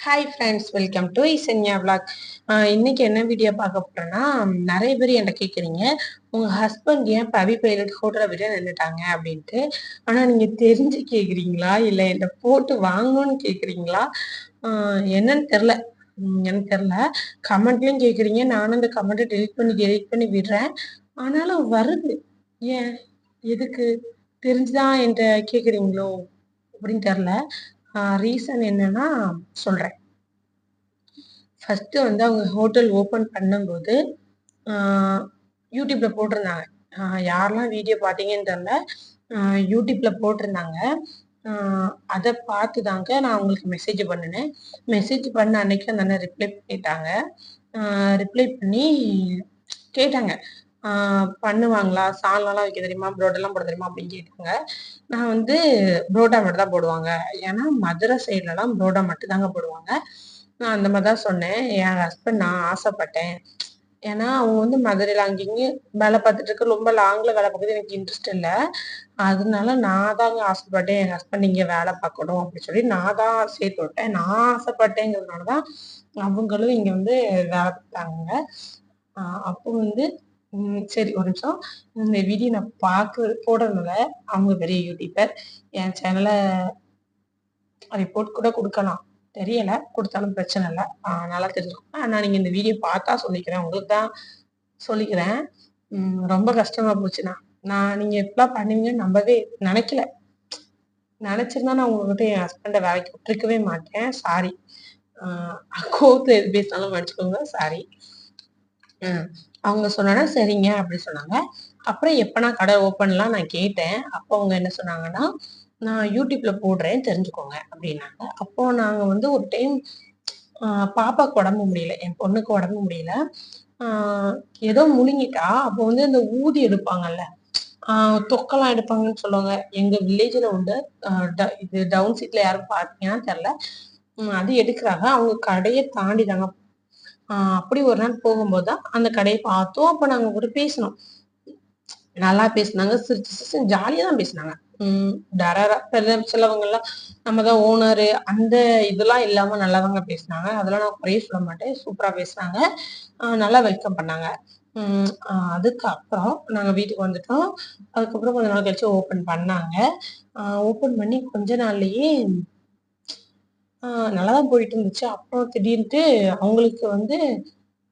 Hi friends welcome to Isanya vlog இன்னைக்கு என்ன video பார்க்க போறேன்னா நிறைய பேர் என்கிட்ட கேட்குறீங்க உங்கள் ஹஸ்பண்ட் ஏன் பவி பைலட் ஹோட்டலை விட நின்றுட்டாங்க அப்படின்ட்டு. ஆனால் நீங்கள் தெரிஞ்சு கேட்குறீங்களா இல்லை என்னை போட்டு வாங்கணும்னு கேட்குறீங்களா என்னன்னு தெரில எனக்கு தெரில கமெண்ட்லையும் கேட்குறீங்க நானும் அந்த கமெண்ட்டை டெலிட் பண்ணி டெலிட் பண்ணி விடுறேன். ஆனாலும் வருது. ஏன்? எதுக்கு? தெரிஞ்சுதான் என்கிட்ட கேட்குறீங்களோ அப்படின்னு தெரில ரீசன் என்னன்னா சொல்றேன். ஃபஸ்ட்டு வந்து அவங்க ஹோட்டல் ஓப்பன் பண்ணும்போது ஆஹ் யூடியூப்ல போட்டிருந்தாங்க. யாரெல்லாம் வீடியோ பார்த்தீங்கன்னு தெரில யூடியூப்பில் யூடியூப்ல போட்டிருந்தாங்க. அதை பார்த்து தாங்க நான் உங்களுக்கு மெசேஜ் பண்ணினேன். மெசேஜ் பண்ண அன்னைக்கு அந்த அண்ணன் ரிப்ளை பண்ணிட்டாங்க. ரிப்ளை பண்ணி கேட்டாங்க. பண்ணுவாங்களா? சால்னாலாம் வைக்க தெரியுமா? புரோட்டெல்லாம் போட தெரியுமா? அப்படின்னு கேட்டாங்க நான் வந்து புரோட்டா மட்டும் தான் போடுவாங்க. ஏன்னா மதுரை சைட்லலாம் புரோட்டா மட்டும் தாங்க போடுவாங்க. நான் அந்த மாதிரி தான் சொன்னேன். என் ஹஸ்பண்ட் நான் ஆசைப்பட்டேன். ஏன்னா அவங்க வந்து மதுரையில் அங்கேயும் வேலை பார்த்துட்டு இருக்க ரொம்ப லாங்கில் வேலை பார்க்குறது எனக்கு இன்ட்ரெஸ்ட் இல்லை. அதனால நான் தாங்க ஆசைப்பட்டேன். என் ஹஸ்பண்ட் இங்கே வேலை பார்க்கணும் அப்படின்னு சொல்லி நான் தான் சேர்த்து விட்டேன் நான் ஆசைப்பட்டேங்கிறதுனால தான் அவங்களும் இங்கே வந்து வேலை பார்த்தாங்க. அப்போ வந்து சரி ஒரு நிமிஷம். இந்த வீடியோ நான் பார்க்க போடுறதுனால அவங்க பெரிய யூடியூபர் என் சேனலை ரிப்போர்ட் கூட கொடுக்கலாம். தெரியல கொடுத்தாலும் பிரச்சனை இல்லை. நல்லா தெரிஞ்சுக்கோங்க. ஆனால் நீங்கள் இந்த வீடியோ பார்த்தா சொல்லிக்கிறேன். உங்களுக்கு தான் சொல்லிக்கிறேன். ரொம்ப கஷ்டமாக போச்சுண்ணா நான் நீங்கள் எப்படிலாம் பண்ணுவீங்கன்னு நம்பவே நினைக்கல. நினச்சிருந்தா நான் உங்ககிட்ட என் ஹஸ்பண்டை வேலைக்கு விட்டுருக்கவே மாட்டேன். சாரி கோவத்தில் எது பேசினாலும் மன்னிச்சுக்கோங்க. சாரி அவங்க சொன்னா சரிங்க அப்படி சொன்னாங்க. அப்புறம் எப்போ நான் கடை ஓப்பன்லாம் நான் கேட்டேன். அப்போ அவங்க என்ன சொன்னாங்கன்னா நான் யூடியூப்ல போடுறேன் தெரிஞ்சுக்கோங்க அப்படின்னாங்க. அப்போ நாங்க வந்து ஒரு டைம் பாப்பாக்கு உடம்பு முடியல. என் பொண்ணுக்கு உடம்பு முடியல. ஏதோ முழுங்கிட்டா. அப்போ வந்து இந்த ஊதி எடுப்பாங்கல்ல. தொக்கெல்லாம் எடுப்பாங்கன்னு சொல்லுவாங்க. எங்க வில்லேஜ்ல உண்டு. ட- இது டவுன் சீட்ல யாரும் பார்த்தீங்கன்னா தெரில அது எடுக்கிறாங்க. அவங்க கடையை தாண்டி தாங்க அப்படி ஒரு நாள் போகும்போது தான் அந்த கடையை பார்த்தோம். அப்ப நாங்க கூட பேசினோம். நல்லா பேசினாங்க. சிரிச்சு சிரிச்சு ஜாலியா தான் பேசினாங்க. உம் டரரா சிலவங்க எல்லாம் நம்ம தான் ஓனரு அந்த இதெல்லாம் இல்லாம நல்லவங்க பேசினாங்க. அதெல்லாம் நான் குறைய சொல்ல மாட்டேன். சூப்பரா பேசினாங்க. நல்லா வெல்கம் பண்ணாங்க. உம் அதுக்கப்புறம் நாங்க வீட்டுக்கு வந்துட்டோம். அதுக்கப்புறம் கொஞ்ச நாள் கழிச்சு ஓபன் பண்ணாங்க. ஓபன் பண்ணி கொஞ்ச நாள்லயே ஆஹ் நல்லாதான் போயிட்டு இருந்துச்சு அப்புறம் திடீர்னுட்டு அவங்களுக்கு வந்து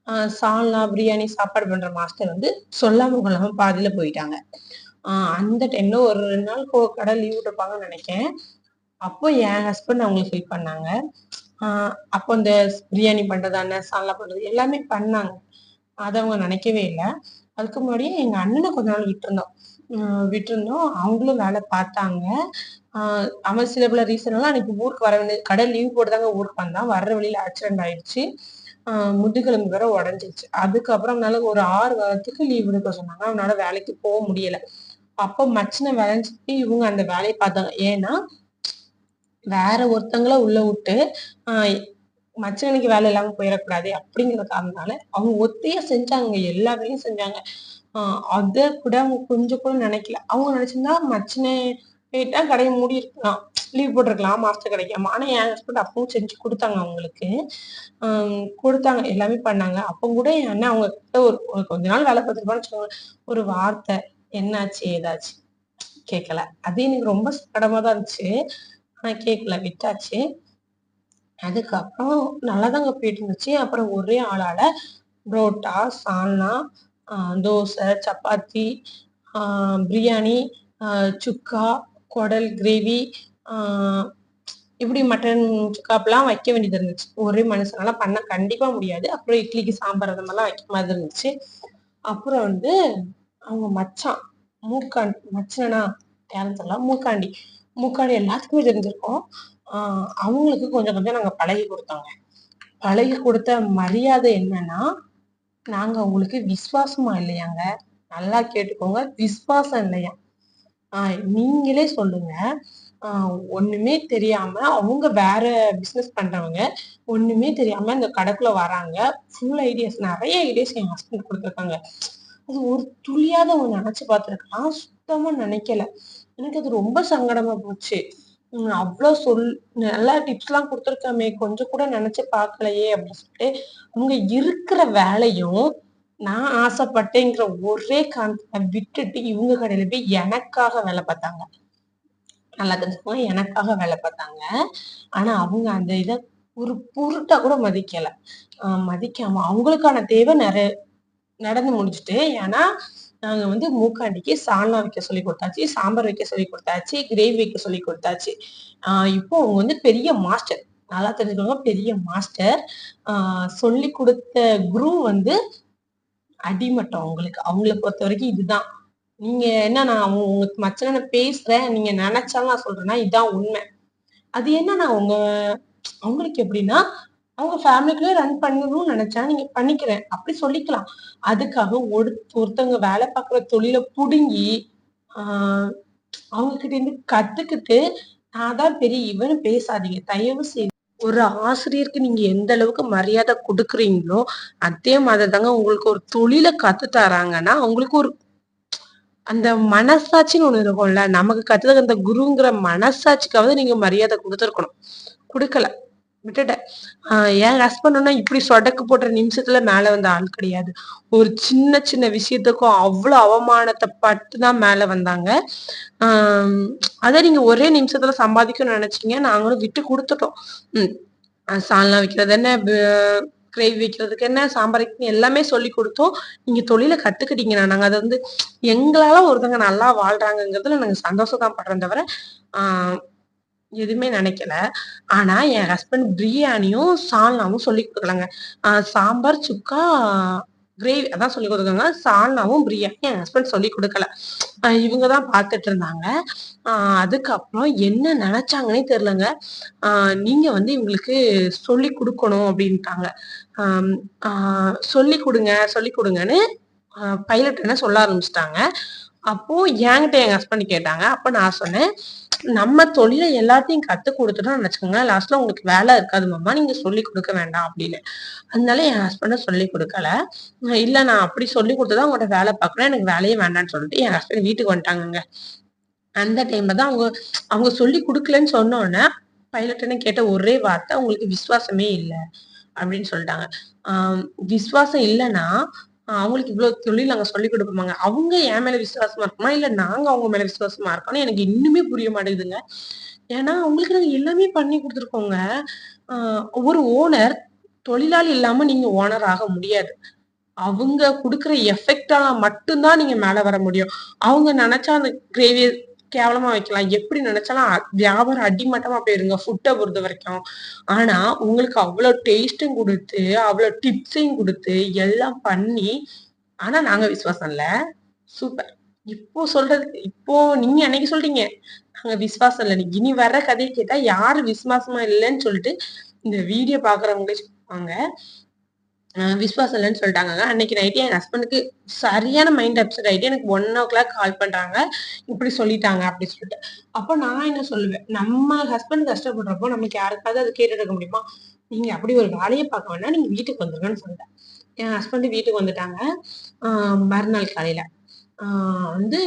ஆஹ் சால்னா பிரியாணி சாப்பாடு பண்ற மாஸ்டர் வந்து சொல்லாம கொள்ளாம பாதியில போயிட்டாங்க. ஆஹ் அந்த டைம்ல ஒரு ரெண்டு நாள் கோ- கடை லீவ் விட்டுருப்பாங்கன்னு நினைக்கேன் அப்போ என் ஹஸ்பண்ட் அவங்களுக்கு ஹெல்ப் பண்ணாங்க. ஆஹ் அப்போ இந்த பிரியாணி பண்றதான சால்னா பண்றது எல்லாமே பண்ணாங்க. அதை அவங்க நினைக்கவே இல்லை. அதுக்கு முன்னாடியே எங்க அண்ணனை கொஞ்ச நாள் விட்டுருந்தோம். விட்டுருந்தோம். அவங்களும் வேலை பார்த்தாங்க. அவன் சில பல ரீசன்லாம் அன்னைக்கு ஊருக்கு வர வேண்டிய கடை லீவ் போட்டு தாங்க ஊருக்கு வந்தான். வர்ற வழியில ஆக்சிடென்ட் ஆயிடுச்சு. முதுகெலும்பு வேற உடஞ்சிச்சு அதுக்கப்புறம் அவனால ஒரு ஆறு வாரத்துக்கு லீவ் எடுக்க சொன்னாங்க. அவனால வேலைக்கு போக முடியல. அப்போ மச்சின வேலைன்னு இவங்க அந்த வேலையை பார்த்தாங்க. ஏன்னா வேற ஒருத்தங்கள உள்ள விட்டு ஆஹ் மச்சனுக்கு வேலை இல்லாம போயிடக்கூடாது அப்படிங்கிற காரணத்தால அவங்க ஒத்தையா செஞ்சாங்க. எல்லா வேலையும் செஞ்சாங்க. அதை கூட அவங்க கொஞ்சம் கூட நினைக்கல. அவங்க நினைச்சிருந்தா மச்சனை போயிட்டா கடையை மூடி இருக்கலாம். லீவ் போட்டிருக்கலாம் மாஸ்டர் கிடைக்காம. ஆனா என் ஹஸ்பண்ட் அப்பவும் செஞ்சு கொடுத்தாங்க அவங்களுக்கு. கொடுத்தாங்க. எல்லாமே பண்ணாங்க. அப்போ கூட என் அண்ணன் அவங்க கிட்ட ஒரு ஒரு கொஞ்ச நாள் வேலை பார்த்துருப்பான்னு வச்சுக்கோங்க ஒரு வார்த்தை என்னாச்சு ஏதாச்சு? கேட்கல அது எனக்கு ரொம்ப சங்கடமா தான் இருந்துச்சு. ஆனா கேட்கல விட்டாச்சு. அதுக்கப்புறம் நல்லாதாங்க போயிட்டு இருந்துச்சு. அப்புறம் ஒரே ஆளால புரோட்டா சால்னா தோசை சப்பாத்தி பிரியாணி சுக்கா குடல் கிரேவி இப்படி மட்டன் சுக்காப்பெல்லாம் வைக்க வேண்டியது இருந்துச்சு. ஒரே மனுஷனால பண்ண கண்டிப்பாக முடியாது. அப்புறம் இட்லிக்கு சாம்பார் அந்த மாதிரிலாம் வைக்க மாதிரி இருந்துச்சு. அப்புறம் வந்து அவங்க மச்சான் மூக்காண்டி மச்சனா யாருன்னு மூக்காண்டி. மூக்காண்டி எல்லாத்துக்குமே தெரிஞ்சிருக்கோம். அவங்களுக்கு கொஞ்சம் கொஞ்சம் நாங்கள் பழகி கொடுத்தோங்க. பழகி கொடுத்த மரியாதை என்னன்னா நாங்க உங்களுக்கு விசுவாசமா இல்லையாங்க? நல்லா கேட்டுக்கோங்க. விசுவாசம் இல்லையா? ஆஹ் நீங்களே சொல்லுங்க. ஆஹ் ஒண்ணுமே தெரியாம அவங்க வேற பிசினஸ் பண்றவங்க ஒண்ணுமே தெரியாம இந்த கடைக்குள்ள வராங்க. ஃபுல் ஐடியாஸ் நிறைய ஐடியாஸ் என் ஹஸ்பண்ட் கொடுத்துருக்காங்க. அது ஒரு துளியாத அவங்க நினைச்சு பார்த்துருக்கான் சுத்தமா நினைக்கல. எனக்கு அது ரொம்ப சங்கடமா போச்சு. அவ்வளோ சொல் நல்லா டிப்ஸ்லாம் கொடுத்துருக்காமே கொஞ்சம் கூட நினச்சி பார்க்கலையே! அப்படின்னு சொல்லிட்டு, அவங்க இருக்கிற வேலையும், நான் ஆசைப்பட்டேங்கிற ஒரே காரணத்தை விட்டுட்டு, இவங்க கடையில போய் எனக்காக வேலை பார்த்தாங்க. நல்லா தெரிஞ்சுக்கோங்க. எனக்காக வேலை பார்த்தாங்க. ஆனா, அவங்க அந்த இதை ஒரு பொருட்டா கூட மதிக்கல. மதிக்காம அவங்களுக்கான தேவை நிறைய நடந்து முடிச்சுட்டு ஏன்னா, நாங்க வந்து மூக்காண்டிக்கு சால்னா வைக்க சொல்லிக் கொடுத்தாச்சு சாம்பார் வைக்க சொல்லி கொடுத்தாச்சு கிரேவி வைக்க சொல்லிக் கொடுத்தாச்சு ஆஹ் இப்போ அவங்க வந்து பெரிய மாஸ்டர். நல்லா தெரிஞ்சுக்கோங்க பெரிய மாஸ்டர். ஆஹ் சொல்லி கொடுத்த குரு வந்து அடிமட்டம் அவங்களுக்கு. அவங்கள பொறுத்த வரைக்கும் இதுதான். நீங்க என்ன நான் அவங்க உங்களுக்கு மச்சன நான் பேசுறேன். நீங்க நினைச்சாலும் நான் சொல்றேன்னா, இதான் உண்மை. அது என்னன்னா உங்க அவங்களுக்கு எப்படின்னா, அவங்க ஃபேமிலிக்குள்ளே ரன் பண்ணணும்னு நினைச்சா நீங்க பண்ணிக்கிறேன். அப்படி சொல்லிக்கலாம். அதுக்காக ஒரு ஒருத்தவங்க வேலை பார்க்குற தொழிலை புடுங்கி, அவங்க கிட்ட இருந்து கத்துக்கிட்டு, நான் தான் பெரிய இவனு பேசாதீங்க. தயவு செய்து ஒரு ஆசிரியருக்கு நீங்க எந்த அளவுக்கு மரியாதை கொடுக்குறீங்களோ அதே மாதிரி தாங்க உங்களுக்கு ஒரு தொழில கத்து தராங்கன்னா, உங்களுக்கு ஒரு அந்த மனசாட்சின்னு ஒண்ணு இருக்கும்ல. நமக்கு கத்துக்க அந்த குருங்கிற மனசாட்சிக்காவது நீங்க மரியாதை கொடுத்துருக்கணும் குடுக்கல. விட்டுட்டேன். என் ஹஸ்பண்ட்னா இப்படி சொடக்கு போடுற நிமிஷத்துல மேல வந்த ஆள் கிடையாது. ஒரு சின்ன சின்ன விஷயத்துக்கும் அவ்வளோ அவமானத்தை பட்டு தான் மேல வந்தாங்க. அதை அத நீங்க ஒரே நிமிஷத்துல சம்பாதிக்கணும்னு நினைச்சீங்க நாங்களும் விட்டு கொடுத்துட்டோம் ம். சால்னா வைக்கிறது என்ன, கிரேவி வைக்கிறதுக்கு என்ன, சாம்பார் எல்லாமே சொல்லிக் கொடுத்தோம் நீங்க தொழில கத்துக்கிட்டீங்கன்னா, நாங்க அதை வந்து எங்களால ஒருத்தவங்க நல்லா வாழ்றாங்கிறதுல நாங்க சந்தோஷம் தான் படுறோம் தவிர, எதுவுமே நினைக்கல ஆனா, என் ஹஸ்பண்ட் பிரியாணியும், சால்னாவும் சொல்லிக் கொடுக்கலாங்க சாம்பார், சுக்கா, கிரேவி அதான் சொல்லிக் குடுத்துருக்காங்க. சால்னாவும், பிரியாணி என் ஹஸ்பண்ட் சொல்லிக் கொடுக்கல இவங்க தான் பார்த்துட்டு இருந்தாங்க. அதுக்கப்புறம் என்ன நினைச்சாங்கன்னே தெரிலங்க நீங்க வந்து இவங்களுக்கு சொல்லிக் கொடுக்கணும் அப்படின்ட்டாங்க. சொல்லி கொடுங்க சொல்லிக் கொடுங்கன்னு சொல்லிக் பைலட் என்ன சொல்ல ஆரம்பிச்சிட்டாங்க அப்போ என்கிட்ட எங்க ஹஸ்பண்ட் கேட்டாங்க. அப்ப நான் சொன்னேன், "நம்ம தொழில எல்லாத்தையும் கத்து கொடுத்துட்டோம்னு நினைச்சுக்கோங்க லாஸ்ட்ல உங்களுக்கு வேலை இருக்காது மாமா. நீங்க சொல்லிக் கொடுக்க வேண்டாம்" அப்படின்னு. அதனால என் ஹஸ்பண்ட சொல்லிக் கொடுக்கல இல்ல நான் அப்படி சொல்லிக் கொடுத்துதான் உங்கள்ட்ட வேல பார்க்குறேன். எனக்கு வேலையே வேண்டாம்னு சொல்லிட்டு என் ஹஸ்பண்ட் வீட்டுக்கு வந்துட்டாங்கங்க. அந்த டைம்ல தான் அவங்க அவங்க சொல்லிக் கொடுக்கலன்னு சொன்னோன்னே பைலட் கேட்ட ஒரே வார்த்தை, "உங்களுக்கு விசுவாசமே இல்லை அப்படின்னு சொல்லிட்டாங்க விசுவாசம் இல்லைன்னா அவங்களுக்கு இவ்வளவு தொழில் நாங்க சொல்லிக் குடுப்போமாங்க. அவங்க என் மேல விசுவாசமா இருக்குமா இல்ல நாங்க அவங்க மேல விசுவாசமா இருக்கோம்னு எனக்கு இன்னுமே புரிய மாட்டேங்குதுங்க. ஏன்னா, அவங்களுக்கு நாங்க எல்லாமே பண்ணி கொடுத்துருக்கோங்க ஒரு ஓனர், தொழிலாளி இல்லாம நீங்க ஓனர் ஆக முடியாது. அவங்க கொடுக்குற எஃபெக்டா மட்டும்தான் நீங்க மேல வர முடியும். அவங்க நினைச்சா அந்த கிரேவி கேவலமா வைக்கலாம். எப்படி நினைச்சாலும் வியாபாரம் அடிமட்டமா போயிருங்க பொறுத்த வரைக்கும் ஆனா, உங்களுக்கு அவ்வளவு டேஸ்ட்டும் கொடுத்து அவ்வளவு டிப்ஸையும் கொடுத்து எல்லாம் பண்ணி, ஆனா நாங்க விசுவாசம் இல்ல. சூப்பர். இப்போ சொல்றது இப்போ நீங்க அன்னைக்கு சொல்றீங்க. நாங்க விசுவாசம் இல்லை இனி வர்ற கதையை கேட்டா யாரு விசுவாசமா இல்லைன்னு சொல்லிட்டு, இந்த வீடியோ பாக்குறவங்களே சொல்லுவாங்க. அ சொல்லிட்டாங்க அன்னைக்கு நைட்டு என் ஹஸ்பண்டுக்கு சரியான மைண்ட் அப்செட் ஆகிட்டு எனக்கு 1:00 கால் பண்றாங்க. இப்படி சொல்லிட்டாங்க அப்படி சொல்லிட்டு. அப்போ நான் என்ன சொல்லுவேன், நம்ம ஹஸ்பண்ட் கஷ்டப்படுறப்போ நமக்கு யாருக்காவது அது கேட்டுட்டு முடியுமா? நீங்க அப்படி ஒரு வேலையை பார்க்க வேணா நீங்க வீட்டுக்கு வந்துருங்கன்னு சொல்லிட்டேன். என் ஹஸ்பண்ட் வீட்டுக்கு வந்துட்டாங்க. மறுநாள் காலையில. வந்து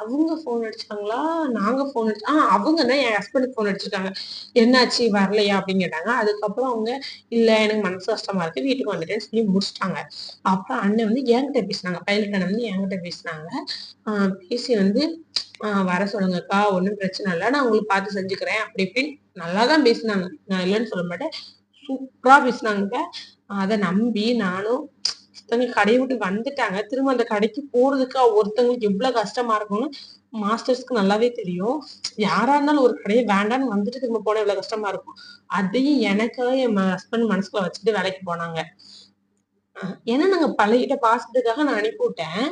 அவங்க ஃபோன் அடிச்சாங்களா? நாங்க ஃபோன் அடிச்சு ஆ அவங்க தான் என் ஹஸ்பண்டுக்கு ஃபோன் அடிச்சிருக்காங்க. "என்னாச்சு வரலையா?" அப்படின்னு கேட்டாங்க. அதுக்கப்புறம் அவங்க, "இல்ல எனக்கு மனசு கஷ்டமா இருக்கு. வீட்டுக்கு வந்துட்டேன்னு" சொல்லி முடிச்சிட்டாங்க அப்புறம் அண்ணன் வந்து என்கிட்ட பேசுனாங்க. பைலட் அண்ணன் வந்து என்கிட்ட பேசுனாங்க. பேசி வந்து, வர சொல்லுங்கக்கா. ஒன்றும் பிரச்சனை இல்லை நான் உங்களுக்கு பார்த்து செஞ்சுக்கிறேன்." அப்படி இப்படின்னு நல்லா தான் பேசினாங்க நான் இல்லைன்னு சொல்ல மாட்டேன். சூப்பரா பேசினாங்க அதை நம்பி நானும் ஒருத்தவங்க கடையை விட்டு வந்துட்டாங்க. திரும்ப அந்த கடைக்கு போறதுக்கு ஒருத்தவங்களுக்கு எவ்வளவு கஷ்டமா இருக்கும்னு மாஸ்டர்ஸ்க்கு நல்லாவே தெரியும். யாரா இருந்தாலும் ஒரு கடையை வேண்டான்னு வந்துட்டு திரும்ப போனா எவ்வளவு கஷ்டமா இருக்கும். அதையும் எனக்காக என் ஹஸ்பண்ட் மனசுக்குள்ள வச்சுட்டு வேலைக்கு போனாங்க. ஏன்னா நாங்க பழகிட்ட பாசத்துக்காக நான் அனுப்பிவிட்டேன்.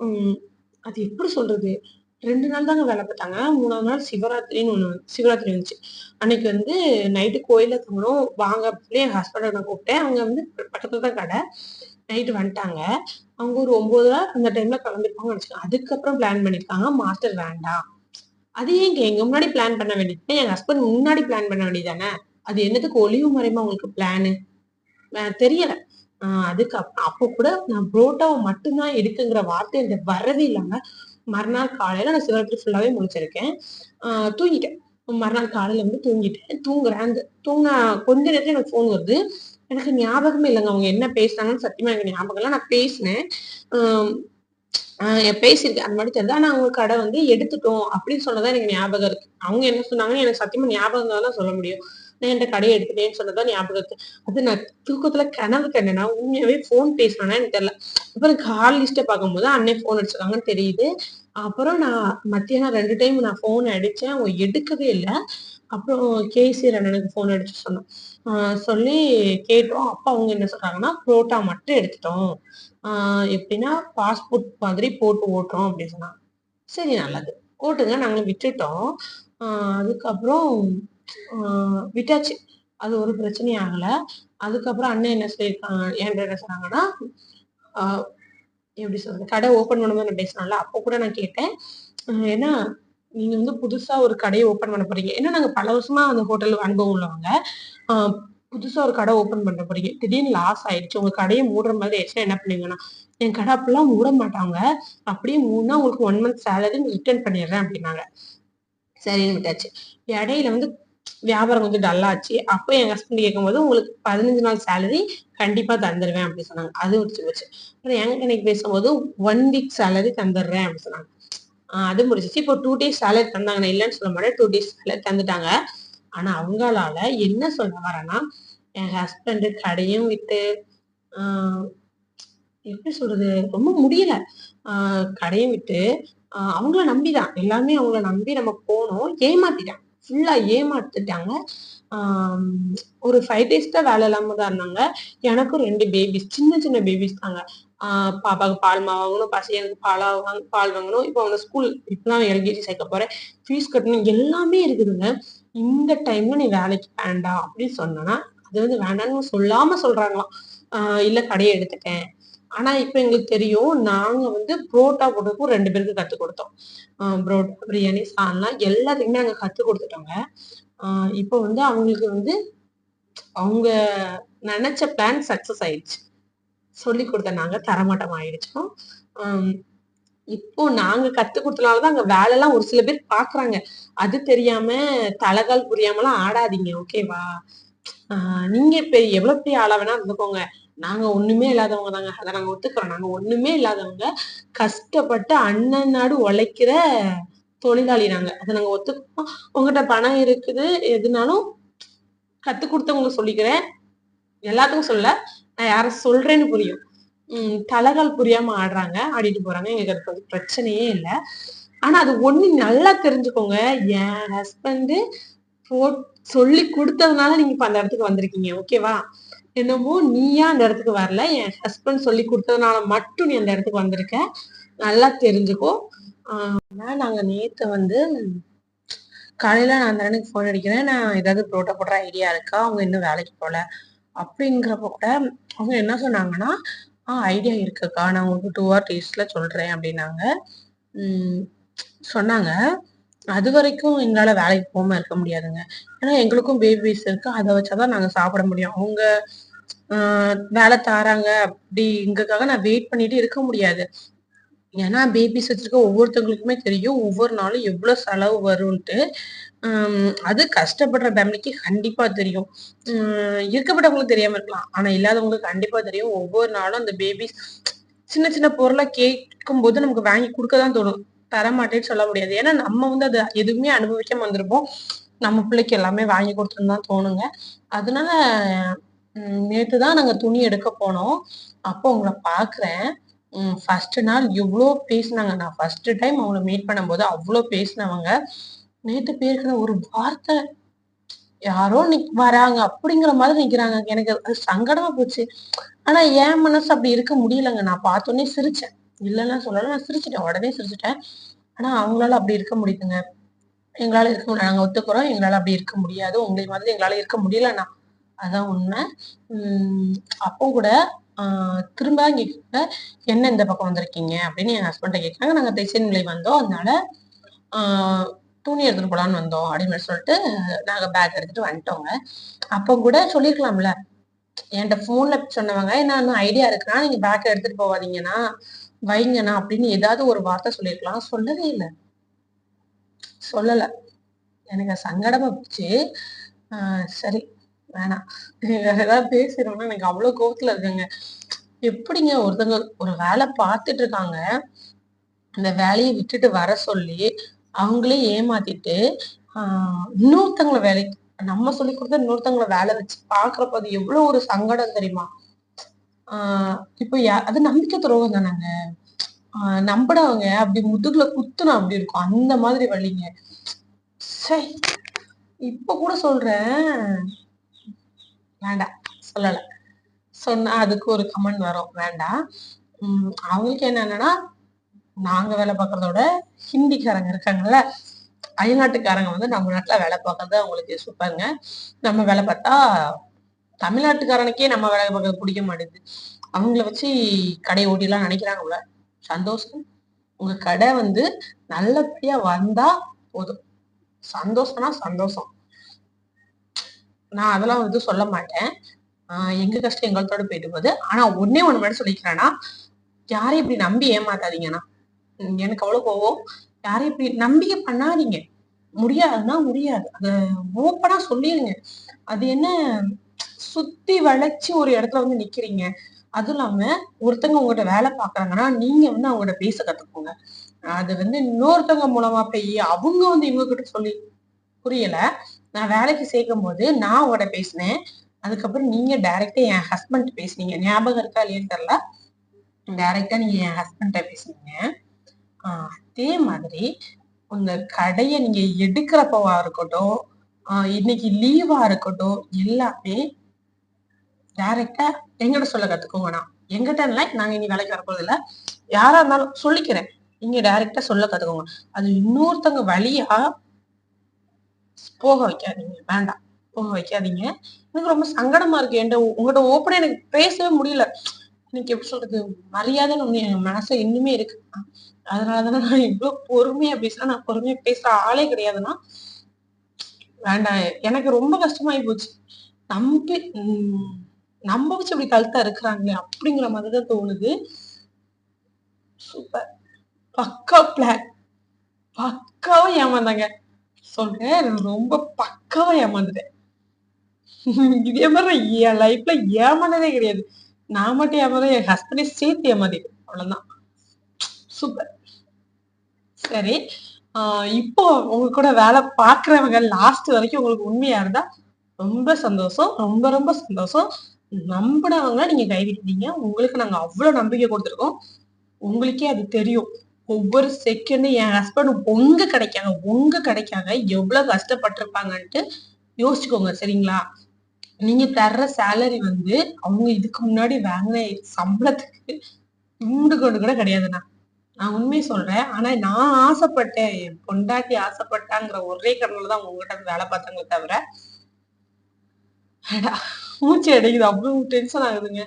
விட்டேன் அது எப்படி சொல்றது? ரெண்டு நாள் தாங்க வேலை பார்த்தாங்க. மூணாவது நாள் சிவராத்திரின்னு ஒண்ணு சிவராத்திரி வந்துச்சு. அன்னைக்கு வந்து நைட்டு கோயில்ல தங்கணும். வாங்க அப்படின்னு என் ஹஸ்பண்ட நான் கூப்பிட்டேன். அவங்க வந்து பக்கத்துல தான் கடை. நைட்டு வந்துட்டாங்க. அவங்க ஒரு 9:30 அந்த டைம்ல கிளம்பிருப்பாங்கன்னு நெனச்சுக்கோங்க. அதுக்கப்புறம் பிளான் பண்ணியிருக்காங்க. மாஸ்டர் வேண்டாம். அது ஏங்க எங்க முன்னாடி பிளான் பண்ண வேண்டியது என் ஹஸ்பண்ட் முன்னாடி பிளான் பண்ண வேண்டியது தானே! அது என்னத்துக்கு ஒளிவு மறைமா உங்களுக்கு பிளானு? தெரியல. அதுக்கு அப்போ கூட நான் புரோட்டாவை மட்டும்தான் எடுக்குங்கிற வார்த்தை இந்த வரவே இல்லாம மறுநாள் காலையில நான் சிவராத்திரி ஃபுல்லாவே முடிச்சிருக்கேன் தூங்கிட்டேன் மறுநாள் காலையில வந்து தூங்கிட்டேன் தூங்குறேன் அந்த தூங்க கொஞ்ச நேரத்துல எனக்கு ஃபோன் வருது எனக்கு ஞாபகமே இல்லைங்க. அவங்க என்ன பேசுனாங்கன்னு சத்தியமா எனக்கு ஞாபகம் இல்லை. நான் பேசினேன். பேசியிருக்கேன். அந்த மாதிரி தெரிஞ்சா நான் அவங்க கடை வந்து எடுத்துட்டோம் அப்படின்னு சொன்னதான் எனக்கு ஞாபகம் இருக்கு. அவங்க என்ன சொன்னாங்கன்னு எனக்கு சத்தியமா ஞாபகம் தான் சொல்ல முடியும். நான் என் கடையை எடுத்துட்டேன்னு சொன்னதான் ஞாபகம் இருக்கு. அது நான் தூக்கத்துல கனவு கண்டேன்னா உண்மையாவே போன் பேசினா எனக்கு தெரியல. அப்புறம் கால் லிஸ்ட்டை பார்க்கும்போது அன்னை போன் அடிச்சிருக்காங்கன்னு தெரியுது. அப்புறம் நான் மத்தியானம் ரெண்டு டைம் நான் போன் அடிச்சேன். அவங்க எடுக்கவே இல்லை. அப்புறம் கேசி அண்ணனுக்கு போன் அடிச்சு சொன்னோம் சொல்லி கேட்டோம். அப்பா அவங்க என்ன சொல்றாங்கன்னா புரோட்டா மட்டும் எடுத்துட்டோம். எப்படின்னா பாஸ்போர்ட் மாதிரி போட்டு ஓட்டுறோம் அப்படின்னு சொன்னாங்க சரி நல்லது. ஓட்டுங்க நாங்களும் விட்டுட்டோம். அதுக்கப்புறம் விட்டாச்சு. அது ஒரு பிரச்சனையும் ஆகலை. அதுக்கப்புறம் அண்ணன் என்ன சொல்லியிருக்காங்க என்கிட்ட என்ன சொன்னாங்கன்னா எப்படி சொல்றது கடை ஓப்பன் பண்ணும்போது நான் பேசினால அப்போ கூட நான் கேட்டேன். ஏன்னா நீங்க வந்து புதுசா ஒரு கடையை ஓப்பன் பண்ண போறீங்க. ஏன்னா நாங்க பல வருஷமா அந்த ஹோட்டல் அனுபவம் உள்ளவங்க. புதுசா ஒரு கடை ஓப்பன் பண்ண போறீங்க. திடீர்னு லாஸ் ஆயிடுச்சு. உங்க கடையை மூடுற மாதிரி ஆயிடுச்சுன்னா என்ன பண்ணுவீங்கன்னா என் கடை அப்பெல்லாம் மூட மாட்டாங்க. அப்படியே மூணா உங்களுக்கு ஒன் மந்த் சேலரி ரிட்டர்ன் பண்ணிடுறேன் அப்படின்னாங்க. சரின்னு விட்டாச்சு. இடையில வந்து வியாபாரம் கொஞ்சம் டல்லாச்சு அப்போ என் ஹஸ்பண்ட் கேட்கும்போது உங்களுக்கு பதினஞ்சு நாள் சேலரி கண்டிப்பா தந்துடுவேன் அப்படின்னு சொன்னாங்க. அது முடிச்சு போச்சு அப்புறம் எங்க எனக்கு பேசும்போது ஒன் வீக் சேலரி தந்துடுறேன் அப்படின்னு சொன்னாங்க. அது முடிச்சிச்சு இப்போ டூ டேஸ் சேலரி தந்தாங்க. நான் இல்லைன்னு சொல்ல மாட்டேன். டூ டேஸ் சேலரி தந்துட்டாங்க. ஆனா அவங்களால என்ன சொல்ல வரேன்னா என் ஹஸ்பண்ட் கடையும் விட்டு எப்படி சொல்றது? ரொம்ப முடியல. கடையும் விட்டு அவங்கள நம்பிதான். எல்லாமே அவங்கள நம்பி நம்ம போனோம் ஏமாத்திட்டான். ஃபுல்லாக ஏமாத்துட்டாங்க. ஒரு ஃபைவ் டேஸ் தான் வேலை இல்லாம தான் இருந்தாங்க. எனக்கும் ரெண்டு பேபிஸ் சின்ன சின்ன பேபிஸ் தாங்க. பாப்பாவுக்கு பால் மா வாங்கணும் பசங்களுக்கு பாலா வாங்க பால் வாங்கணும். இப்போ அவங்க ஸ்கூல் இப்பதான் எல்கேஜி சேர்க்க போறேன். ஃபீஸ் கட்டணும் எல்லாமே இருக்குதுங்க. இந்த டைம்ல நீ வேலைக்கு வேண்டாம் அப்படின்னு சொன்னா அது வந்து வேண்டாம்னு சொல்லாம சொல்றாங்களாம். இல்லை இல்ல கடையை எடுத்துட்டேன். ஆனா இப்ப எங்களுக்கு தெரியும் நாங்க வந்து புரோட்டா போட்டதுக்கும் ரெண்டு பேருக்கு கத்து கொடுத்தோம். புரோட்டா பிரியாணி சால்லாம் எல்லாத்துக்குமே நாங்க கத்து கொடுத்துட்டோங்க. இப்போ வந்து அவங்களுக்கு வந்து அவங்க நினைச்ச பிளான் சக்சஸ் ஆயிடுச்சு. சொல்லி கொடுத்த நாங்க தரமாட்டம் ஆயிடுச்சோம். இப்போ நாங்க கத்து கொடுத்தனாலதான் அங்க வேலை எல்லாம் ஒரு சில பேர் பாக்குறாங்க. அது தெரியாம தலைகால் புரியாமலாம் ஆடாதீங்க ஓகேவா நீங்க இப்ப எவ்வளவு பெரிய ஆளா வேணா இருந்துக்கோங்க. நாங்க ஒண்ணுமே இல்லாதவங்க தாங்க. அதை நாங்க ஒத்துக்கிறோம். நாங்க ஒண்ணுமே இல்லாதவங்க கஷ்டப்பட்டு அண்ணன் நாடு உழைக்கிற தொழிலாளி நாங்க. அதை நாங்க ஒத்துக்கிறோம். உங்ககிட்ட பணம் இருக்குது. எதுனாலும் கத்து கொடுத்தவங்க சொல்லிக்கிறேன். எல்லாத்துக்கும் சொல்ல நான் யார சொல்றேன்னு புரியும். உம் தலைகால் புரியாம ஆடுறாங்க ஆடிட்டு போறாங்க. எங்களுக்கு அது பிரச்சனையே இல்லை. ஆனா அது ஒண்ணு நல்லா தெரிஞ்சுக்கோங்க. என் ஹஸ்பண்டு சொல்லி கொடுத்ததுனால நீங்க இப்ப அந்த இடத்துக்கு வந்திருக்கீங்க. ஓகேவா என்னமோ நீயா அந்த இடத்துக்கு வரல. என் ஹஸ்பண்ட் சொல்லி கொடுத்ததுனால மட்டும் நீ அந்த இடத்துக்கு வந்திருக்க. நல்லா தெரிஞ்சுக்கோ. ஆஹ் நாங்க நேத்து வந்து காலையில நான் அந்த அண்ணனுக்கு ஃபோன் அடிக்கிறேன். நான் ஏதாவது புரோட்டா போடுற ஐடியா இருக்கா? அவங்க இன்னும் வேலைக்கு போல. அப்படிங்கிறப்ப கூட அவங்க என்ன சொன்னாங்கன்னா ஆ ஐடியா இருக்குக்கா. நான் உங்களுக்கு டூ ஆர் டேஸ்ட்ல சொல்றேன் அப்படின்னாங்க. சொன்னாங்க. அது வரைக்கும் எங்களால வேலைக்கு போகாம இருக்க முடியாதுங்க. ஏன்னா எங்களுக்கும் பேபிஸ் இருக்கு. அதை வச்சாதான் நாங்க சாப்பிட முடியும். அவங்க வேலை தாராங்க. அப்படிங்கக்காக நான் வெயிட் பண்ணிட்டு இருக்க முடியாது. ஏன்னா பேபிஸ் வச்சிருக்க ஒவ்வொருத்தவங்களுக்குமே தெரியும். ஒவ்வொரு நாளும் எவ்வளவு செலவு வரும்ன்ட்டு. அது கஷ்டப்படுற ஃபேமிலிக்கு கண்டிப்பா தெரியும். இருக்கப்பட்டவங்களுக்கு தெரியாம இருக்கலாம். ஆனா இல்லாதவங்களுக்கு கண்டிப்பா தெரியும். ஒவ்வொரு நாளும் அந்த பேபிஸ் சின்ன சின்ன பொருளை கேட்கும் போது நமக்கு வாங்கி கொடுக்கதான் தோணும். தரமாட்டேன்னு சொல்ல முடியாது. ஏன்னா நம்ம வந்து அது எதுவுமே அனுபவிக்காம வந்திருப்போம். நம்ம பிள்ளைக்கு எல்லாமே வாங்கி கொடுத்துருந்தான் தோணுங்க. அதனால நேற்று தான் நாங்கள் துணி எடுக்க போனோம். அப்போ உங்களை பார்க்குறேன் ஃபர்ஸ்ட் நாள் இவ்வளோ பேசினாங்க. நான் ஃபர்ஸ்ட் டைம் அவங்கள மீட் பண்ணும்போது அவ்வளோ பேசினவங்க. நேற்று பேருக்கிற ஒரு வார்த்தை யாரோ நிக் வராங்க அப்படிங்கிற மாதிரி நிக்கிறாங்க. எனக்கு அது சங்கடமா போச்சு. ஆனா என் மனசு அப்படி இருக்க முடியலங்க. நான் பார்த்தோன்னே சிரிச்சேன். இல்லைன்னா சொல்லல. நான் சிரிச்சிட்டேன். உடனே சிரிச்சிட்டேன். ஆனால் அவங்களால அப்படி இருக்க முடியுதுங்க. எங்களால் இருக்க முடியாது நாங்கள் ஒத்துக்கிறோம் எங்களால் அப்படி இருக்க முடியாது. உங்களை மாதிரி எங்களால் இருக்க முடியலண்ணா. அதான் உண்மை. அப்போ கூட திரும்ப திரும்ப கூட என்ன இந்த பக்கம் வந்திருக்கீங்க? அப்படின்னு என் ஹஸ்பண்டை கேட்குறாங்க நாங்கள் திசை நிலை வந்தோம். அதனால துணி எடுத்துட்டு போலான்னு வந்தோம். அப்படின்னு சொல்லிட்டு நாங்கள் பேக் எடுத்துட்டு வந்துட்டோங்க. அப்போ கூட சொல்லிருக்கலாம்ல. என்கிட்ட ஃபோனில் சொன்னவங்க என்ன ஐடியா இருக்குன்னா நீங்கள் பேக் எடுத்துட்டு போவாதீங்கன்னா வைங்கண்ணா அப்படின்னு ஏதாவது ஒரு வார்த்தை சொல்லியிருக்கலாம். சொல்லவே இல்லை. சொல்லலை. எனக்கு சங்கடமா போச்சு. சரி. வேணாம் வேற ஏதாவது பேசிடும்னா எனக்கு அவ்வளோ கோபத்தில் இருக்குங்க. எப்படிங்க ஒருத்தங்க ஒரு வேலை பார்த்துட்டு இருக்காங்க. அந்த வேலையை விட்டுட்டு வர சொல்லி அவங்களே ஏமாத்திட்டு இன்னொருத்தங்களை இன்னொருத்தவங்களை வேலைக்கு நம்ம சொல்லி கொடுத்த இன்னொருத்தங்களை வேலை வச்சு பாக்குறப்ப அது எவ்வளவு ஒரு சங்கடம் தெரியுமா? இப்போ யா- அது நம்பிக்கை துரோகம் தானேங்க. ஆஹ் நம்பினவங்க அப்படி முதுகுல குத்துனா அப்படி இருக்கும். அந்த மாதிரி வழிங்க சே இப்ப கூட சொல்றேன். வேண்டாம் சொல்லல. சொன்னா அதுக்கு ஒரு கமெண்ட் வரும். வேண்டாம் உம் அவங்களுக்கு என்னன்னா நாங்க வேலை பார்க்கறதோட ஹிந்திக்காரங்க இருக்காங்கல்ல அயல்நாட்டுக்காரங்க வந்து நம்ம நாட்டுல வேலை பார்க்கறது அவங்களுக்கு சூப்பருங்க நம்ம வேலை பார்த்தா தமிழ்நாட்டுக்காரனுக்கே நம்ம வேலை பார்க்க பிடிக்க மாட்டேங்குது. அவங்கள வச்சு கடை ஓட்டிலாம் நினைக்கிறாங்க போல. சந்தோஷம். உங்க கடை வந்து நல்லபடியா வந்தா போதும். சந்தோஷம்னா சந்தோஷம். நான் அதெல்லாம் வந்து சொல்ல மாட்டேன். ஆஹ் எங்க கஷ்டம் எங்களத்தோட போயிட்டு போகுது. ஆனா ஒன்னே ஒண்ணு மட்டும் சொல்லிக்கிறேன்னா யாரையும் இப்படி நம்பி ஏமாத்தாதீங்கண்ணா எனக்கு அவ்வளவு கோவம். யாரையும் இப்படி நம்பிக்கை பண்ணாதீங்க. முடியாதுன்னா முடியாது. அத ஓப்பனா சொல்லிருங்க. அது என்ன சுத்தி வளைச்சு ஒரு இடத்துல வந்து நிக்கிறீங்க. அதுவும் இல்லாம ஒருத்தவங்க உங்ககிட்ட வேலை பாக்குறாங்கன்னா நீங்க வந்து அவங்ககிட்ட பேச கத்துக்கோங்க. அது வந்து இன்னொருத்தவங்க மூலமா போய் அவங்க வந்து இவங்க கிட்ட சொல்லி புரியல. நான் வேலைக்கு சேர்க்கும் போது நான் உங்கள்கிட்ட பேசினேன். அதுக்கப்புறம் நீங்க டைரக்டா என் ஹஸ்பண்ட் பேசுனீங்க. ஞாபகம் இருக்கா இல்லையான்னு தெரியல. டைரக்டா நீங்க என் ஹஸ்பண்ட பேசுனீங்க. அதே மாதிரி உங்க கடையை நீங்க எடுக்கிறப்பவா இருக்கட்டும் இன்னைக்கு லீவா இருக்கட்டும் எல்லாமே டைரக்டா எங்கிட்ட சொல்ல கத்துக்கோங்கண்ணா எங்கிட்ட இல்லை நாங்க இனி வேலைக்கு வரப்போறது இல்ல யாரா இருந்தாலும் சொல்லிக்கிறேன். நீங்க டைரக்டா சொல்ல கத்துக்கோங்க. அது இன்னொருத்தங்க வழியா போக வைக்காதீங்க. வேண்டாம். போக வைக்காதீங்க. எனக்கு ரொம்ப சங்கடமா இருக்கு. என்கிட்ட உங்கள்கிட்ட ஓப்பனா எனக்கு பேசவே முடியல. எனக்கு எப்படி சொல்றது? மரியாதைன்னு ஒண்ணு என் மனசு இன்னுமே இருக்கு. அதனாலதானே நான் இவ்வளவு பொறுமையா பேசுறேன். நான் பொறுமையா பேசுற ஆளே கிடையாதுன்னா வேண்டாம். எனக்கு ரொம்ப கஷ்டமாயி போச்சு. நம்பி நம்ம வச்சு இப்படி கழுத்தா இருக்கிறாங்களே அப்படிங்கிற மாதிரிதான் தோணுது. சூப்பர் பக்கா பிளாக் பக்காவா ஏமாந்தாங்க. சொல்றேன் ரொம்ப பக்காவா ஏமாந்துட்டேன். இதே மாதிரி என் லைஃப்ல ஏமாந்ததே கிடையாது. நான் மட்டும் ஏமாத என் ஹஸ்பண்டே சேர்த்து ஏமாத்திட்டேன் அவ்வளவுதான். சூப்பர் சரி ஆஹ் இப்போ உங்க கூட வேலை பாக்குறவங்க லாஸ்ட் வரைக்கும் உங்களுக்கு உண்மையா இருந்தா ரொம்ப சந்தோஷம். ரொம்ப ரொம்ப சந்தோஷம். நம்பினவங்க நீங்க கைவிட்டீங்க உங்களுக்கு நாங்க அவ்வளவு நம்பிக்கை கொடுத்துருக்கோம். உங்களுக்கே அது தெரியும். ஒவ்வொரு செகண்டும் என் ஹஸ்பண்ட் உங்க கிடைக்காங்க உங்க கிடைக்காங்க எவ்வளவு கஷ்டப்பட்டிருப்பாங்கன்ட்டு யோசிச்சுக்கோங்க சரிங்களா? நீங்க தர்ற சேலரி வந்து அவங்க இதுக்கு முன்னாடி வாங்கின சம்பளத்துக்கு இண்டு கொண்டு கூட கிடையாதுண்ணா. நான் உண்மையை சொல்றேன். ஆனா நான் ஆசைப்பட்டேன். என் பொண்டாட்டி ஆசைப்பட்டாங்கிற ஒரே கடவுள் தான் உங்ககிட்ட வேலை பார்த்தாங்களே தவிர. அடா, மூச்சு அடைக்குது அவ்வளவு டென்ஷன் ஆகுதுங்க.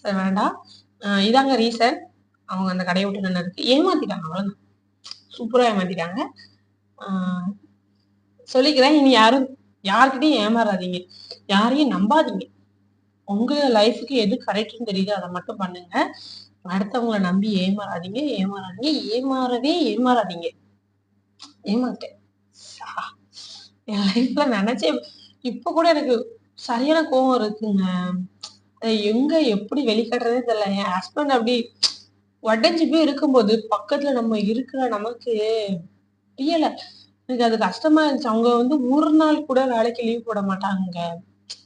சரி வேண்டாம். இதாங்க ரீசன் அவங்க அந்த கடையை விட்டு நின்னதுக்கு ஏமாத்திட்டாங்க. அவ்வளோதான் சூப்பராக ஏமாத்திட்டாங்க. சொல்லிக்கிறேன். இனி யாரும் யார்கிட்டயும் ஏமாறாதீங்க. யாரையும் நம்பாதீங்க. உங்க லைஃபுக்கு எது கரெக்ட்னு தெரியுதோ அதை மட்டும் பண்ணுங்க. அடுத்தவங்கள நம்பி ஏமாறாதீங்க. ஏமாறாதீங்க. ஏமாறவே ஏமாறாதீங்க. ஏமாட்டேன் என் லைஃப்ல நினைச்சே இப்ப கூட எனக்கு சரியான கோவம் இருக்குங்க. அதை எங்க எப்படி வெளிக்காட்டுறதே தெரியல. என் ஹஸ்பண்ட் அப்படி உடஞ்சு போய் இருக்கும்போது பக்கத்துல நம்ம இருக்கிற நமக்கு புரியல. எனக்கு அது கஷ்டமா இருந்துச்சு. அவங்க வந்து ஒரு நாள் கூட வேலைக்கு லீவ் போட மாட்டாங்க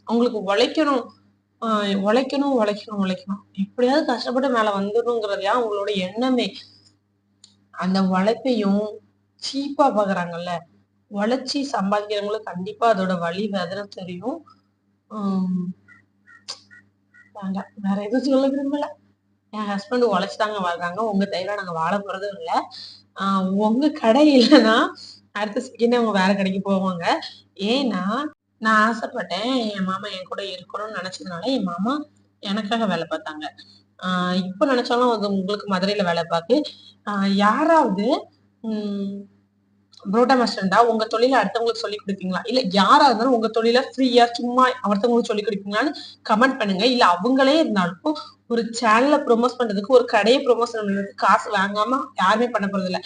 அவங்களுக்கு உழைக்கணும். உழைக்கணும் உழைக்கணும் உழைக்கணும். எப்படியாவது கஷ்டப்பட்டு மேல வந்துடணுங்கிறதையா அவங்களோட எண்ணமே. அந்த உழைப்பையும் சீப்பா பாக்குறாங்கல்ல. உழைச்சி சம்பாதிக்கிறவங்களுக்கு கண்டிப்பா அதோட வழி வேதனை தெரியும். வேண்டாம். வேற எதுவும் சொல்ல விரும்பல. என் ஹஸ்பண்ட் உழைச்சிட்டாங்க வாழ்றாங்க. உங்க தயவுல நாங்க வாழ போறதும் இல்ல. ஆஹ் உங்க கடை இல்லைன்னா அடுத்த செகண்ட் அவங்க வேற கடைக்கு போவாங்க. ஏன்னா நான் ஆசைப்பட்டேன் என் மாமா என் கூட இருக்கணும்னு நினைச்சதுனால என் மாமா எனக்காக வேலை பார்த்தாங்க. ஆஹ் இப்ப நினைச்சாலும் அது உங்களுக்கு மதுரையில வேலை பார்க்கு. ஆஹ் யாராவது புரோட்டா மாஸ்டர் இருந்தா உங்க தொழில அடுத்தவங்களுக்கு சொல்லி கொடுப்பீங்களா? இல்ல யாரா இருந்தாலும் உங்க தொழில ஃப்ரீயா சும்மா அடுத்தவங்களுக்கு சொல்லி கொடுப்பீங்களான்னு கமெண்ட் பண்ணுங்க. இல்ல அவங்களே இருந்தாலும் ஒரு சேனலை ப்ரொமோட் பண்றதுக்கு ஒரு கடையை ப்ரொமோஷன் பண்றதுக்கு காசு வாங்காம யாருமே பண்ண போறது இல்ல.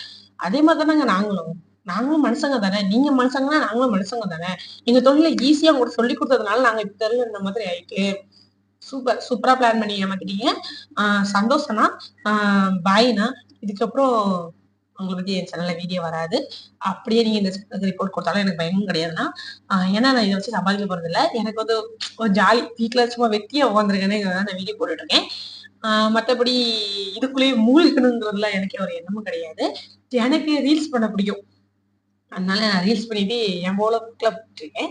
அதே மாதிரி தானங்க நாங்களும். நாங்களும் மனுஷங்க தானே. நீங்க மனுஷங்கன்னா நாங்களும் மனுஷங்க தானே. எங்க தொழில ஈஸியா உங்களுக்கு சொல்லி கொடுத்ததுனால நாங்க இப்ப தெரியல இந்த மாதிரி ஆயிட்டு. சூப்பர் சூப்பரா பிளான் பண்ணி ஏமாத்திட்டீங்க. சந்தோஷம்னா பாய்னா இதுக்கப்புறம் உங்களை என் சேனல்ல வீடியோ வராது. அப்படியே நீங்க இந்த ரிப்போர்ட் கொடுத்தாலும் எனக்கு பயமும் கிடையாதுன்னா ஏன்னா நான் இதை வச்சு சம்பாதிக்க போறது இல்ல எனக்கு வந்து ஒரு ஜாலி வீட்டுல சும்மா வெட்டியா உட்காந்துருக்கேன்னு நான் வீடியோ போட்டுட்டு இருக்கேன் மத்தபடி இதுக்குள்ளேயே மூழ்கணுங்கிறதுல எனக்கு ஒரு எண்ணமும் கிடையாது. எனக்கு ரீல்ஸ் பண்ண பிடிக்கும். அதனால நான் ரீல்ஸ் பண்ணிட்டு என் போல புக்கில் போட்டிருக்கேன்.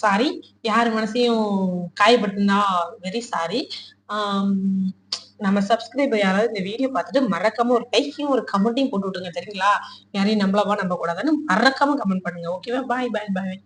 சாரி யார் மனசையும் காயப்படுத்தினா வெரி சாரி நம்ம சப்ஸ்கிரைபர் யாராவது இந்த வீடியோ பார்த்துட்டு மறக்காம ஒரு லைக்கையும் ஒரு கமெண்ட்டையும் போட்டு விட்டுருங்க சரிங்களா? யாரையும் நம்மளவா நம்ப கூடாதுன்னு மறக்காம கமெண்ட் பண்ணுங்க. ஓகேவா பாய் பாய் பாய்